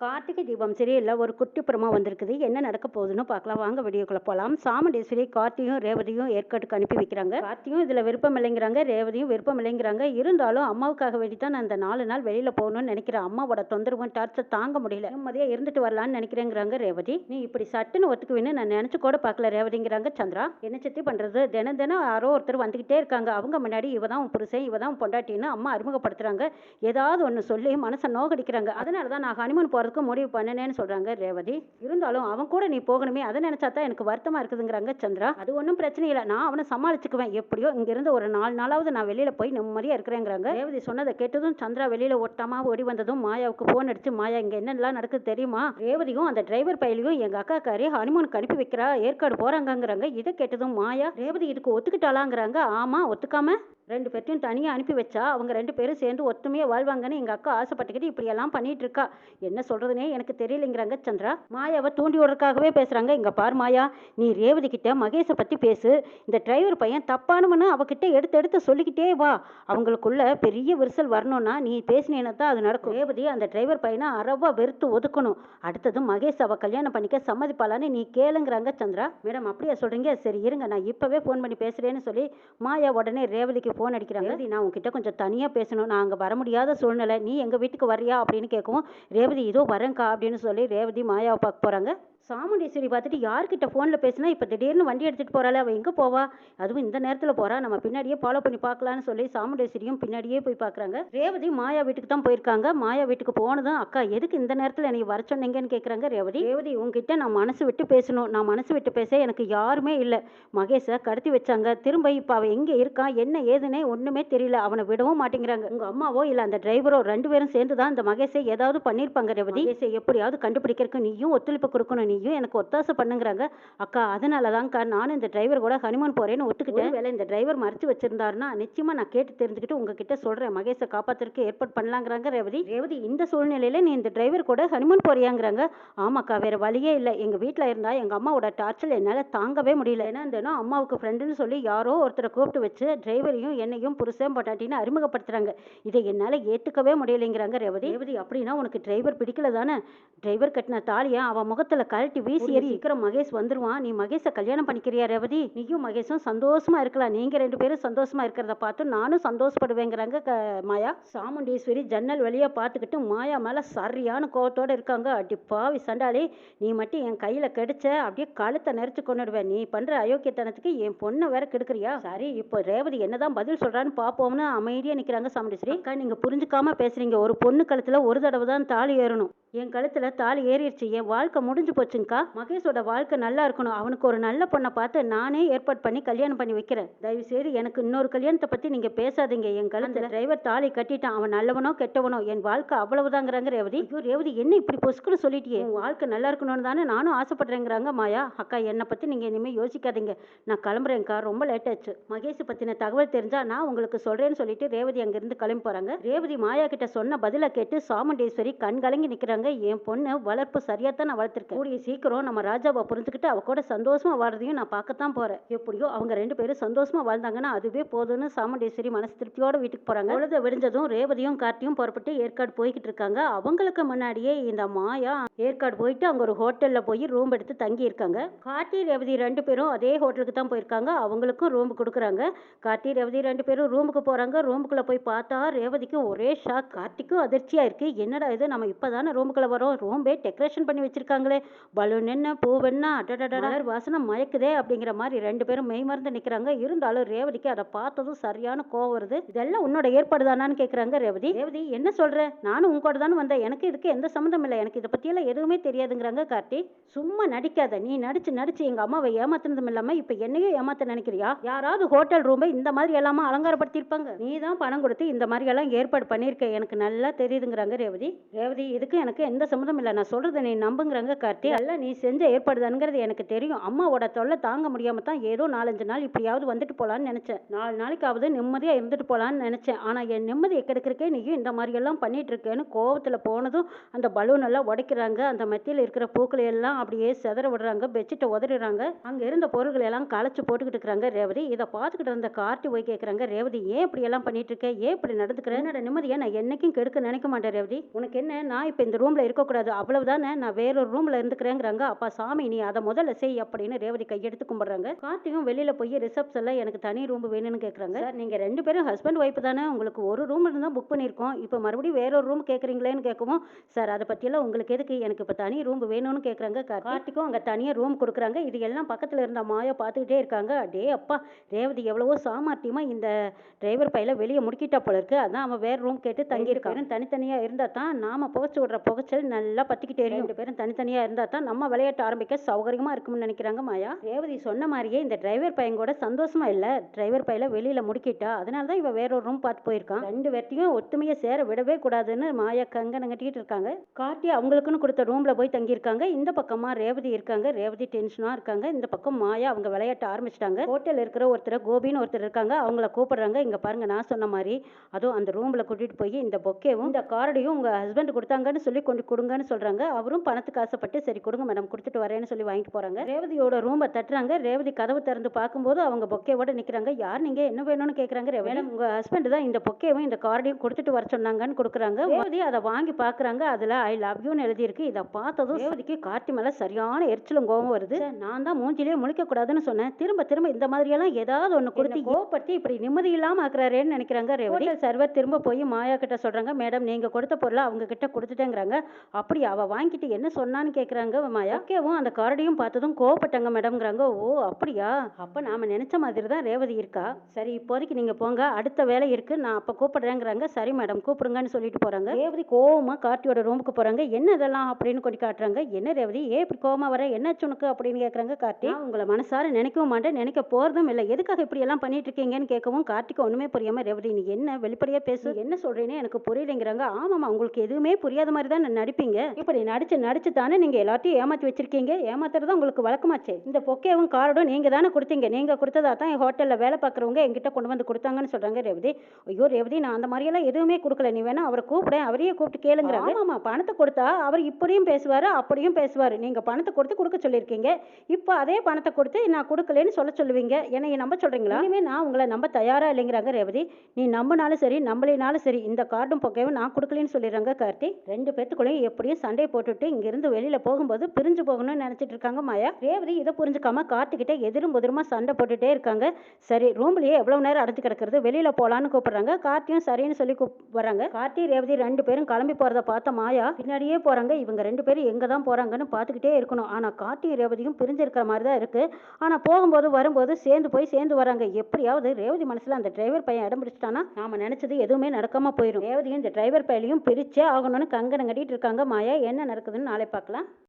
கார்த்திகை தீபம் சீரியலில் ஒரு குட்டி புறமா வந்திருக்குது. என்ன நடக்க போகுதுன்னு பார்க்கலாம். வாங்க வீடியோக்குள்ள போகலாம் சாமுண்டேஸ்வரி கார்த்தியும் ரேவதியும் ஏற்காட்டுக்கு அனுப்பி வைக்கிறாங்க. கார்த்தியும் இதில் விருப்பம் இல்லைங்கிறாங்க ரேவதியும் விருப்பம் இல்லைங்கிறாங்க. இருந்தாலும் அம்மாவுக்காக வேண்டி தான் நான் இந்த நாலு நாள் வெளியில் போகணும்னு நினைக்கிறேன் அம்மாவோட தொந்தரவும் டார்ச்சர் தாங்க முடியல. நிம்மதியாக இருந்துட்டு வரலான்னு நினைக்கிறேங்கிறாங்க ரேவதி. நீ இப்படி சட்டுன்னு ஒத்துக்குவேன்னு நான் நினச்சி கூட பார்க்கல ரேவதிங்கிறாங்க சந்திரா. என்ன சித்தி பண்ணுறது தினம் தினம் யாரோ ஒருத்தர் வந்துக்கிட்டே இருக்காங்க. அவங்க முன்னாடி இவ தான் புருஷன் இவ தான் பொண்டாட்டின்னு அம்மா அறிமுகப்படுத்துகிறாங்க ஏதாவது ஒன்று சொல்லி மனசை நோகடிக்கிறாங்க. அதனால தான் நான் ஹனிமூன் போகிறதுக்கு முடிவு பண்ணினேன்னு சொல்கிறாங்க ரேவதி. இருந்தாலும் அவன் கூட நீ போகணுமே அதை நினச்சா தான் எனக்கு வருத்தமாக இருக்குதுங்கிறாங்க சந்திரா. அது ஒன்றும் பிரச்சனை இல்லை. நான் அவனை சமாளிச்சுக்குவேன். எப்படியோ இங்கேருந்து ஒரு நாலு நாளாவது நான் வெளியில் போய் நிம்மதியாக இருக்கிறேங்கிறாங்க. ரேவதி சொன்னதை கேட்டதும் சந்திரா வெளியில் ஒட்டாமா ஓடி வந்ததும் மாயாவுக்கு ஃபோன் அடிச்சு மாயா இங்கே என்னெல்லாம் நடக்குது தெரியுமா? ரேவதியும் அந்த டிரைவர் பையிலையும் எங்கள் அக்காக்காரி ஹனிமூனுக்கு அனுப்பி வைக்கிறா ஏற்காடு போகிறாங்கங்கிறாங்க இதை கேட்டதும் மாயா ரேவதி இதுக்கு ஒத்துக்கிட்டாலாங்கிறாங்க ஆமாம் ஒத்துக்காம? ரெண்டு பேர்த்தையும் தனியாக அனுப்பி வச்சா அவங்க ரெண்டு பேரும் சேர்ந்து ஒத்துமையாக வாழ்வாங்கன்னு எங்கள் அக்கா ஆசைப்பட்டுக்கிட்டு இப்படியெல்லாம் பண்ணிட்டு இருக்கா. என்ன சொல்கிறதுனே எனக்கு தெரியலைங்கிறாங்க சந்திரா. மாயாவை தூண்டி விடுறதுக்காகவே பேசுகிறாங்க இங்கே பார் மாயா நீ ரேவதி கிட்ட மகேஷை பற்றி பேசு. இந்த டிரைவர் பையன் தப்பானவனு அவகிட்ட எடுத்து எடுத்து சொல்லிக்கிட்டே வா. அவங்களுக்குள்ள பெரிய விரிசல் வரணும்னா நீ பேசினேன்னா தான் அது நடக்கும். ரேவதி அந்த டிரைவர் பையனை அறவா வெறுத்து ஒதுக்கணும். அடுத்தது மகேஷ் அவ கல்யாணம் பண்ணிக்க சம்மதிப்பாளான்னு நீ கேளுங்கிறாங்க சந்திரா. மேடம் அப்படியா சொல்கிறீங்க சரி இருங்க. நான் இப்போவே ஃபோன் பண்ணி பேசுகிறேன்னு சொல்லி மாயா உடனே ரேவதிக்கு ஃபோன் அடிக்கிறாங்க. ரேவதி நான் உங்ககிட்ட கொஞ்சம் தனியாக பேசணும். நான் அங்கே வர முடியாத சூழ்நிலை. நீ எங்கள் வீட்டுக்கு வரியா அப்படின்னு கேட்கவும் ரேவதி இதோ வரேங்க்கா அப்படின்னு சொல்லி ரேவதி மாயாவை பார்க்க போகிறாங்க சாமுண்டீஸ்வரி பார்த்துட்டு யார்கிட்ட ஃபோனில் பேசினா இப்போ திடீர்னு வண்டி எடுத்துகிட்டு போகிறாள் அவள் எங்கே போவா? அதுவும் இந்த நேரத்தில் போகிறா நம்ம பின்னாடியே ஃபாலோ பண்ணி பார்க்கலான்னு சொல்லி சாமுண்டேஸ்வரியும் பின்னாடியே போய் பார்க்குறாங்க. ரேவதி மாயா வீட்டுக்கு தான் போயிருக்காங்க. மாயா வீட்டுக்கு போனதும் அக்கா எதுக்கு இந்த நேரத்தில் என்னை வர சொன்னீங்கன்னு கேட்குறாங்க ரேவதி? ரேவதி உங்ககிட்ட நான் மனசு விட்டு பேசணும். நான் மனசு விட்டு பேச எனக்கு யாருமே இல்லை. மகேஷை கடத்தி வச்சாங்க. திரும்ப இப்போ அவன் எங்கே இருக்கான் என்ன ஏதுன்னே ஒன்றுமே தெரியல. அவனை விடவும் மாட்டேங்கிறாங்க. உங்கள் அம்மாவோ இல்லை அந்த டிரைவரோ ரெண்டு பேரும் சேர்ந்து தான் இந்த மகேஷை ஏதாவது பண்ணியிருப்பாங்க ரேவதி? மகேஷை எப்படியாவது கண்டுபிடிக்கிறதுக்கு நீயும் ஒத்துழைப்பு கொடுக்கணும். நீ நீயும் எனக்கு ஒத்தாசை பண்ணுங்கிறாங்க. அக்கா அதனால தான்க்கா நானும் இந்த டிரைவர் கூட ஹனிமூன் போறேன்னு ஒத்துக்கிட்டேன். வேலை இந்த டிரைவர் மறைச்சு வச்சிருந்தாருன்னா நிச்சயமா நான் கேட்டு தெரிஞ்சுக்கிட்டு உங்ககிட்ட சொல்றேன். மகேஷை காப்பாத்துறதுக்கு ஏற்பாடு பண்ணலாங்கிறாங்க ரேவதி. ரேவதி இந்த சூழ்நிலையில நீ இந்த டிரைவர் கூட ஹனிமூன் போறியாங்கிறாங்க. ஆமாக்கா வேற வழியே இல்லை. எங்க வீட்டில் இருந்தா எங்க அம்மாவோட டார்ச்சர் என்னால தாங்கவே முடியல. ஏன்னா இந்த அம்மாவுக்கு ஃப்ரெண்டுன்னு சொல்லி யாரோ ஒருத்தரை கூப்பிட்டு வச்சு டிரைவரையும் என்னையும் புருஷன் பொட்டாட்டின்னு அறிமுகப்படுத்துறாங்க. இதை என்னால ஏத்துக்கவே முடியலைங்கிறாங்க ரேவதி. ரேவதி அப்படின்னா உனக்கு டிரைவர் பிடிக்கல தானே டிரைவர் கட்டின தாலியை அவன் முகத்துல கழட்டி வீசி எறி சீக்கிரம் மகேஷ் வந்துருவான். நீ மகேஷை கல்யாணம் பண்ணிக்கிறியா ரேவதி? நீயும் மகேஷும் சந்தோஷமா இருக்கலாம். நீங்க ரெண்டு பேரும் சந்தோஷமா இருக்கிறத பார்த்து நானும் சந்தோஷப்படுவேங்கிறாங்க க- மாயா. சாமுண்டீஸ்வரி ஜன்னல் வழியா பார்த்துக்கிட்டு மாயா மேல சரியான கோவத்தோட இருக்காங்க. அடி பாவி சண்டாளி நீ மட்டும் என் கையில கெடுச்ச அப்படியே கழுத்தை நெரிச்சு கொண்டுடுவேன் நீ பண்ற அயோக்கியத்தனத்துக்கு என் பொண்ணை வேற கெடுக்கிறியா? சரி இப்போ ரேவதி என்னதான் பதில் சொல்றான்னு பாப்போம்னு அமைதியா நிக்கிறாங்க சாமுண்டீஸ்வரி. அக்கா நீங்க புரிஞ்சுக்காம பேசுறீங்க. ஒரு பொண்ணு கழுத்துல ஒரு தடவை தான் தாலி ஏறணும். என் கழுத்துல தாலி ஏறிடுச்சு என் வாழ்க்கை முடிஞ்சு போச்சுங்கக்கா மகேஷோட வாழ்க்கை நல்லா இருக்கணும். அவனுக்கு ஒரு நல்ல பொண்ணை பார்த்து நானே ஏற்பாடு பண்ணி கல்யாணம் பண்ணி வைக்கிறேன். தயவு செய்து எனக்கு இன்னொரு கல்யாணத்தை பத்தி நீங்க பேசாதீங்க. என் கழுத்துல டிரைவர் தாலி கட்டிட்டான். அவன் நல்லவனோ கெட்டவனோ என் வாழ்க்கை அவ்வளவுதாங்கிறாங்க ரேவதி. ஐயோ ரேவதி என்ன இப்படி பொசுக்குன்னு சொல்லிட்டியே? உன் வாழ்க்கை நல்லா இருக்கணும்னு தானே நானும் ஆசைப்படுறேங்கிறாங்க மாயா. அக்கா என்னை பத்தி நீங்க இனிமே யோசிக்காதீங்க. நான் கிளம்புறேன்க்கா. ரொம்ப லேட் ஆச்சு. மகேஷ் பத்தின தகவல் தெரிஞ்சா நான் உங்களுக்கு சொல்றேன்னு சொல்லிட்டு ரேவதி அங்கிருந்து கிளம்பி போறாங்க. ரேவதி மாயா கிட்ட சொன்ன பதிலை கேட்டு சாமுண்டேஸ்வரி கண் கலங்கி நிக்கிறாங்க என் பொண்ணு வளர்ப்பு சரியாக தான் நான் வளர்த்துருக்கேன். கூடிய சீக்கிரம் நம்ம ராஜாவை புரிஞ்சுக்கிட்டு அவ கூட சந்தோஷமா வாழ்றதையும் நான் பார்க்கத்தான் போறேன். எப்படியோ அவங்க ரெண்டு பேரும் சந்தோஷமா வாழ்ந்தாங்கன்னா அதுவே போதும்னு சாமுண்டேஸ்வரி மனசு திருப்தியோட வீட்டுக்கு போறாங்க. பொழுது விடிஞ்சதும் ரேவதியும் கார்த்தியும் புறப்பட்டு ஏற்காடு போய்கிட்டு இருக்காங்க. அவங்களுக்கு முன்னாடியே இந்த மாயா ஏற்காடு போயிட்டு அங்கே ஒரு ஹோட்டல்ல போய் ரூம் எடுத்து தங்கி இருக்காங்க. கார்த்தி ரேவதி ரெண்டு பேரும் அதே ஹோட்டலுக்கு தான் போயிருக்காங்க. அவங்களுக்கும் ரூம் கொடுக்குறாங்க. கார்த்தி ரேவதி ரெண்டு பேரும் ரூமுக்கு போறாங்க. ரூமுக்குள்ள போய் பார்த்தா ரேவதிக்கு ஒரே ஷாக் கார்த்திக்கும் அதிர்ச்சியா இருக்கு. என்னடா இது? நம்ம இப்பதானே ரூமுக்குள்ள வரோம். ரூம்பே டெக்கரேஷன் பண்ணி வச்சிருக்காங்களே. பலூன் என்ன பூவென்ன அடடடா வாசனை மயக்குதே அப்படிங்கிற மாதிரி ரெண்டு பேரும் மெய் மறந்து நிக்கிறாங்க. இருந்தாலும் ரேவதிக்கு அதை பார்த்ததும் சரியான கோவம் வருது. இதெல்லாம் உன்னோட ஏற்பாடு தானான்னு கேக்குறாங்க ரேவதி. ரேவதி என்ன சொல்ற? நானும் உங்க கூட தானே வந்தேன். எனக்கு இதுக்கு எந்த சம்மந்தம் இல்லை. எனக்கு இதை பத்தியெல்லாம் எதுவுமே தெரியாதுங்கிறாங்க கார்த்தி. சும்மா நடிக்காத. நீ நடிச்சு நடிச்சு எங்க அம்மாவை ஏமாத்தினதும் இல்லாம இப்ப என்னையும் ஏமாத்த நினைக்கிறியா? யாராவது ஹோட்டல் ரூமை இந்த மாதிரி எல்லாமா அலங்காரப்படுத்தியிருப்பாங்க. நீ தான் பணம் கொடுத்து இந்த மாதிரி எல்லாம் ஏற்பாடு பண்ணியிருக்க. எனக்கு நல்லா தெரியுதுங்கிறாங்க ரேவதி. ரேவதி இதுக்கு எனக்கு எந்த சம்மந்தம் இல்லை. நான் சொல்கிறத நீ நம்புங்கிறாங்க கார்த்தி. எல்லாம் நீ செஞ்ச ஏற்பாடுதானுங்கிறது எனக்கு தெரியும். அம்மாவோட தொல்லை தாங்க முடியாமல் தான் ஏதோ நாலஞ்சு நாள் இப்படியாவது வந்துட்டு போலான்னு நினச்சேன். நாலு நாளைக்காவது நிம்மதியாக இருந்துட்டு போலான்னு நினச்சேன். ஆனால் என் நிம்மதியை கெடுக்கிறக்கே நீயும் இந்த மாதிரியெல்லாம் பண்ணிகிட்ருக்கேன்னு பண்ணிட்டு இருக்கேன்னு போனதும் அந்த பலூன் எல்லாம் உடைக்கிறாங்க. அந்த மத்தியில் இருக்கிற பூக்களை எல்லாம் அப்படியே செதற விடுறாங்க. பெட்ஷீட்டை உதறிடுறாங்க. அங்கே இருந்த பொருள்களை எல்லாம் களைச்சு போட்டுக்கிட்டு இருக்கிறாங்க ரேவதி. இதை பார்த்துக்கிட்டு இருந்த கார்த்தி போய் கேட்குறாங்க ரேவதி ஏன் இப்படி எல்லாம் பண்ணிட்டு இருக்க? ஏன் இப்படி நடந்துக்கிறேன் என்னோட நிம்மதியை? நான் என்னைக்கும் கெடுக்க நினைக்க மாட்டேன் ரேவதி. உனக்கு என்ன? நான் இப்போ இந்த ரூம் ரூமில் இருக்கக்கூடாது. அவ்வளவுதானே? நான் வேறொரு ரூமில் இருந்துக்கிறேங்கிறாங்க. அப்பா சாமி நீ அதை முதல்ல செய் அப்படின்னு ரேவதி கையெடுத்து கும்பிட்றாங்க. கார்த்தியும் வெளியில் போய் ரிசப்ஷனில் எனக்கு தனி ரூம் வேணும்னு கேட்குறாங்க நீங்கள் ரெண்டு பேரும் ஹஸ்பண்ட் ஒய்ஃப் தானே? உங்களுக்கு ஒரு ரூம் இருந்தால் புக் பண்ணியிருக்கோம் இப்போ மறுபடியும் வேறொரு ரூம் கேட்குறீங்களேன்னு கேட்கவும் சார் அதை பற்றியெல்லாம் உங்களுக்கு எதுக்கு? எனக்கு இப்போ தனி ரூம் வேணும்னு கேட்குறாங்க கார்த்திக்கும் அங்கே தனியாக ரூம் கொடுக்குறாங்க. இது எல்லாம் பக்கத்தில் இருந்த மாயா பார்த்துக்கிட்டே இருக்காங்க. அடே அப்பா ரேவதி எவ்வளவோ சாமர்த்தியமாக இந்த டிரைவர் பையில வெளியே முடுக்கிட்டா போல இருக்கு. அதான் அவன் வேறு ரூம் கேட்டு தங்கியிருக்கான். தனித்தனியாக இருந்தால் தான் நாம புகைச்சு விடுற புகைச்சல் நல்லா பற்றிக்கிட்டே ரெண்டு பேரும் தனித்தனியாக இருந்தால் தான் நம்ம விளையாட்டு ஆரம்பிக்க சௌகரியமாக இருக்கும்னு நினைக்கிறாங்க மாயா. ரேவதி சொன்ன மாதிரியே இந்த டிரைவர் பையன் கூட சந்தோஷமா இல்லை. டிரைவர் பையில வெளியில் முடுக்கிட்டா அதனால தான் இவன் வேற ஒரு ரூம் பார்த்து போயிருக்கான். ரெண்டு பேர்த்தையும் ஒத்துமையை சேர விடவே கூடாதுன்னு மாயா கட்டிக்கிட்டு இருக்காங்க. கார்த்தி அவங்களுக்குன்னு கொடுத்த ரூம்ல போய் தங்கியிருக்காங்க. இந்த பக்கமா ரேவதி இருக்காங்க. ரேவதி டென்ஷனாக இருக்காங்க. இந்த பக்கம் மாயா அவங்க விளையாட்ட ஆரம்பிச்சிட்டாங்க. ஹோட்டல் இருக்கிற ஒருத்தர் கோபின்னு ஒருத்தர் இருக்காங்க. அவங்கள கூப்பிடுறாங்க. இங்க பாருங்க நான் சொன்ன மாதிரி. அதுவும் அந்த ரூம்ல கூட்டிட்டு போய் இந்த பொக்கேவும் இந்த கார்டையும் உங்க ஹஸ்பண்ட் கொடுத்தாங்கன்னு சொல்லி கொண்டு கொடுங்கன்னு சொல்றாங்க. அவரும் பணத்துக்கு ஆசைப்பட்டு சரி கொடுங்க மேடம் கொடுத்துட்டு வரேன்னு சொல்லி வாங்கிட்டு போறாங்க. ரேவதியோட ரூமை தட்டுறாங்க. ரேவதி கதவு திறந்து பார்க்கும்போது அவங்க பொக்கேவோட நிக்கிறாங்க. யார் நீங்க? என்ன வேணும்னு கேக்குறாங்க ரேவதி? உங்க ஹஸ்பண்ட் தான் இந்த பொக்கேவும் இந்த கார்டையும் கொடுத்துட்டு வர சொன்னாங்கன்னு கொடுக்குறாங்க. ரேவதி அதை வாங்கி பார்க்கறாங்க. அதுல ஐ லவ் யூன்னு எழுதியிருக்கு. இதை பார்த்ததும் ரேவதிக்கு கார்த்தி மேல சரியான எரிச்சலும் கோவம் வருது. "ச்சே, நான் தான் மூஞ்சிலேயே முழிக்க கூடாதுன்னு சொன்னேன். திரும்ப திரும்ப இந்த மாதிரியெல்லாம் ஏதாவது ஒன்று கொடுத்து கோபப்படுத்தி இப்படி நிம்மதி இல்லாம ஆக்குறாரேன்னு நினைக்கிறாங்க ரேவதி. சர்வர் திரும்ப போய் மாயா கிட்ட சொல்றாங்க. மேடம் நீங்க கொடுத்த பொருளை அவங்க கிட்ட கொடுத்துட்டேங்கிறாங்க. அப்படி அவ வாங்கிட்டு என்ன சொன்னான்னு கேட்குறாங்க மாயா. ஓகேவும் அந்த கார்டையும் பார்த்ததும் கோவப்பட்டாங்க மேடம்ங்கிறாங்க. ஓ அப்படியா? அப்போ நாம நினைச்ச மாதிரி தான் ரேவதி இருக்கா? சரி இப்போதைக்கு நீங்க போங்க. அடுத்த வேலை இருக்கு. நான் அப்போ கூப்பிடுறேங்கிறாங்க. சரி மேடம் கூப்பிடுங்கன்னு சொல்லிட்டு போறாங்க. ரேவதி கோவமாக கார்த்தியோட ரூமுக்கு போறாங்க. என்ன இதெல்லாம் அப்படின்னு கொண்டு காட்டுறாங்க. என்ன ரேவதி? ஏன் இப்படி கோவமாக வர? என்னாச்சு உனக்கு? அப்படின்னு கேட்குறாங்க கார்த்தி. உங்களை மனசார நினைக்கவும் மாட்டேன். நினைக்க போறதும் இல்லை. எதுக்காக இப்படி எல்லாம் பண்ணிட்டு இருக்கீங்கன்னு கேட்கவும் கார்த்திக்கு ஒன்றுமே புரியாமல் ரேவதி நீ என்ன வெளிப்படையாக பேசு? என்ன சொல்கிறேன்னு எனக்கு புரியலைங்கிறாங்க. ஆமாம்மா உங்களுக்கு எதுவுமே புரியாத மாதிரி தான் நடிப்பீங்க? இப்படி நடிச்சு நடிச்சு தானே நீங்க எல்லாத்தையும் ஏமாத்தி வச்சிருக்கீங்க? ஏமாத்துறது உங்களுக்கு வழக்கமாச்சே. இந்த பொக்கேவும் கார்டும் நீங்க தானே கொடுத்தீங்க. நீங்க கொடுத்ததா தான் என் ஹோட்டல்ல வேலை பார்க்குறவங்க என்கிட்ட கொண்டு வந்து கொடுத்தாங்கன்னு சொல்றாங்க ரேவதி. ஐயோ ரேவதி நான் அந்த மாதிரியெல்லாம் எதுவுமே கொடுக்கல. நீ வேணா அவரை கூப்பிடேன் அவரையே கூப்பிட்டு கேளுங்கிறாங்க ஆமாமா பணத்தை கொடுத்தா அவர் இப்படியும் பேசுவாரு அப்படியும் பேசுவாரு. நீங்க பணத்தை கொடுத்து கொடுக்க சொல்லியிருக்கீங்க. இப்போ அதே பணத்தை கொடுத்து நான் கொடுக்கலன்னு சொல்ல சொல்லுவீங்க. என்னைய நம்ப சொல்றீங்களா? இனிமே நான் உங்களை நம்ப தயாரா இல்லைங்கிறாங்க ரேவதி. நீ நம்பினாலும் சரி நம்பலினாலும் சரி இந்த கார்டும் பொக்கையும் நான் கொடுக்கலன்னு சொல்லிடுறாங்க கார்த்தி. ரெண்டு பேத்துக்குள்ளேயும் எப்படியும் சண்டை போட்டுட்டு இங்கிருந்து வெளியில போகும்போது பிரிஞ்சு போகணும்னு நினைச்சிட்டு இருக்காங்க மாயா. ரேவதி இதை புரிஞ்சுக்காம கார்த்திகிட்ட எதிரும் புதிருமா சண்டை போட்டுட்டே இருக்காங்க. சரி ரூம்லயே எவ்வளவு நேரம் அடைஞ்சு கிடக்கிறது? வெளியில போலான்னு கூப்பிடுறாங்க. கார்த்தியும் சரின்னு சொல்லி கூப்பிடுறாங்க. கார்த்தி ரேவதி ரெண்டு பேரும் கிளம்பி போறத பார்த்த மாயா பின்னாடியே போறாங்க. இவங்க ரெண்டு பேரும் எங்க தான் போறாங்கன்னு பார்த்துக்கிட்டே இருக்கணும். ஆனா கார்த்தி ரேவதியும் பிரிஞ்சிருக்கிற மாதிரி தான் இருக்கு. ஆனா போகும்போது வரும்போது சேர்ந்து போய் சேர்ந்து வராங்க. எப்படியாவது ரேவதி மனசுல அந்த டிரைவர் பையன் இடம் பிடிச்சிட்டானா? நாம நினைச்சது எதுவுமே நடக்காம போயிடும் ரேவதியும் இந்த டிரைவர் பையனையும் பிரிச்சே ஆகணும்னு கங்கனங்கடி கட்டிட்டு இருக்காங்க. மாயா என்ன நடக்குதுன்னு நாளை பார்க்கலாம்.